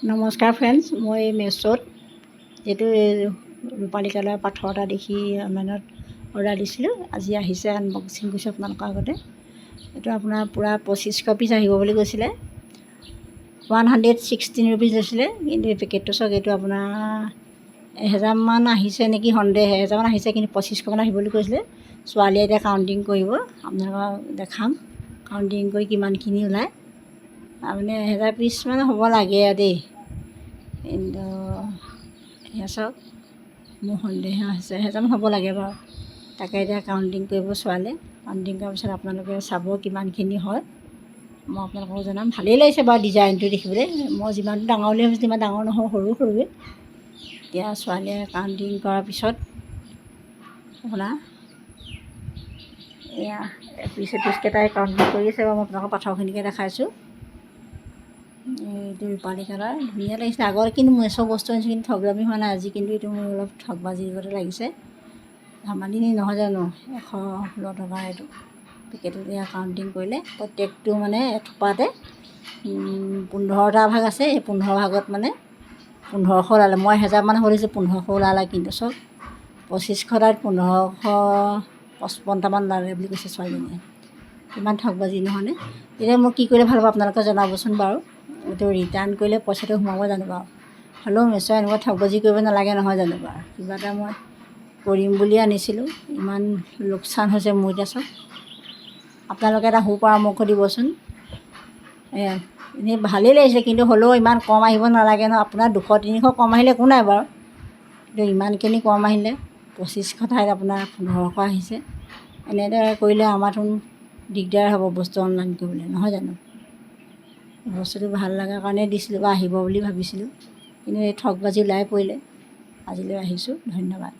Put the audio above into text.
নমস্কাৰ ফ্ৰেণ্ডছ মই মেছত এইটো ৰূপালী কালাৰ পাথৰ এটা দেখি অনলাইনত অৰ্ডাৰ দিছিলোঁ। আজি আহিছে আনবক্সিং কৰিছোঁ আপোনালোকৰ আগতে। এইটো আপোনাৰ পূৰা পঁচিছশ পিচ আহিব বুলি কৈছিলে। ওৱান হাণ্ড্ৰেড ছিক্সটিন ৰুপিজ লৈছিলে কিন্তু এই পেকেটটো চাওক এইটো আপোনাৰ এহেজাৰমান আহিছে নেকি সন্দেহ এহেজাৰমান আহিছে কিন্তু পঁচিছশমান আহিব বুলি কৈছিলে। ছোৱালীয়ে এতিয়া কাউণ্টিং কৰিব আপোনালোকক দেখাম। কাউণ্টিং কৰি কিমানখিনি ওলায়। তাৰমানে এহেজাৰ পিচমান হ'ব লাগে আৰু দেই। কিন্তু চাওক মোৰ সন্দেহ হৈছে এহেজাৰমান হ'ব লাগে বাৰু। তাকে এতিয়া কাউণ্টিং কৰিব ছোৱালীয়ে কাউণ্টিং কৰাৰ পিছত আপোনালোকে চাব কিমানখিনি হয়। মই আপোনালোকক জনাম। ভালেই লাগিছে বাৰু ডিজাইনটো দেখিবলৈ। মই যিমানটো বুলি ভাবিছিলোঁ ইমান ডাঙৰ নহয় সৰু সৰুৱে। এতিয়া ছোৱালীয়ে কাউণ্টিং কৰাৰ পিছত আপোনাৰ এয়া এপিচ এপিচকেইটাই কাউণ্টিং কৰি আছে বাৰু। মই আপোনালোকক পাথৰখিনিকে দেখাইছোঁ। এইটো ৰূপালী কালাৰ ধুনীয়া লাগিছে। আগৰ কিন্তু মই চব বস্তু আনিছোঁ, কিন্তু ঠগৰামি হোৱা নাই আজি। কিন্তু এইটো মোৰ অলপ ঠগবাজিৰ গতে লাগিছে। ধেমালি নহয় জানো? এশ ষোল্ল টকা এইটো। পেকেটত এয়া কাউণ্টিং কৰিলে। প্ৰত্যেকটো মানে এথোপাতে পোন্ধৰটা ভাগ আছে। এই পোন্ধৰ ভাগত মানে পোন্ধৰশ ওলালে। মই এহেজাৰমান হ'ব লাগিছিল পোন্ধৰশ ওলালে কিন্তু চব পঁচিছশ তাত পোন্ধৰশ পঁচপন্নটামান ওলালে বুলি কৈছে ছোৱালীজনীয়ে। কিমান ঠগবাজি নহয়নে এতিয়া মোক কি কৰিলে ভালো হ'ব আপোনালোকে জনাবচোন বাৰু। এইটো ৰিটাৰ্ণ কৰিলে পইচাটো সোমাব জানো বাৰু হ'লেও মেছ'য়ে এনেকুৱা ঠগবাজি কৰিব নালাগে নহয় জানো বাৰু কিবা এটা মই কৰিম বুলি আনিছিলোঁ। ইমান লোকচান হৈছে মোৰ এতিয়া চব। আপোনালোকে এটা সু পৰামৰ্শ দিবচোন। এয়া এনেই ভালেই লাগিছে, কিন্তু হ'লেও ইমান কম আহিব নালাগে ন। আপোনাৰ দুশ, তিনিশ কম আহিলে একো নাই বাৰু। কিন্তু ইমানখিনি কম আহিলে পঁচিছশ ঠাইত আপোনাৰ পোন্ধৰশ আহিছে। এনেদৰে কৰিলে আমাৰতো দিগদাৰ হ'ব বস্তু অনলাইন কৰিবলৈ, নহয় জানো? বস্তুটো ভাল লগাৰ কাৰণে দিছিলোঁ বা আহিব বুলি ভাবিছিলোঁ। কিন্তু এই ঠগবাজি ওলাই পৰিলে। আজিলৈ আহিছোঁ। ধন্যবাদ।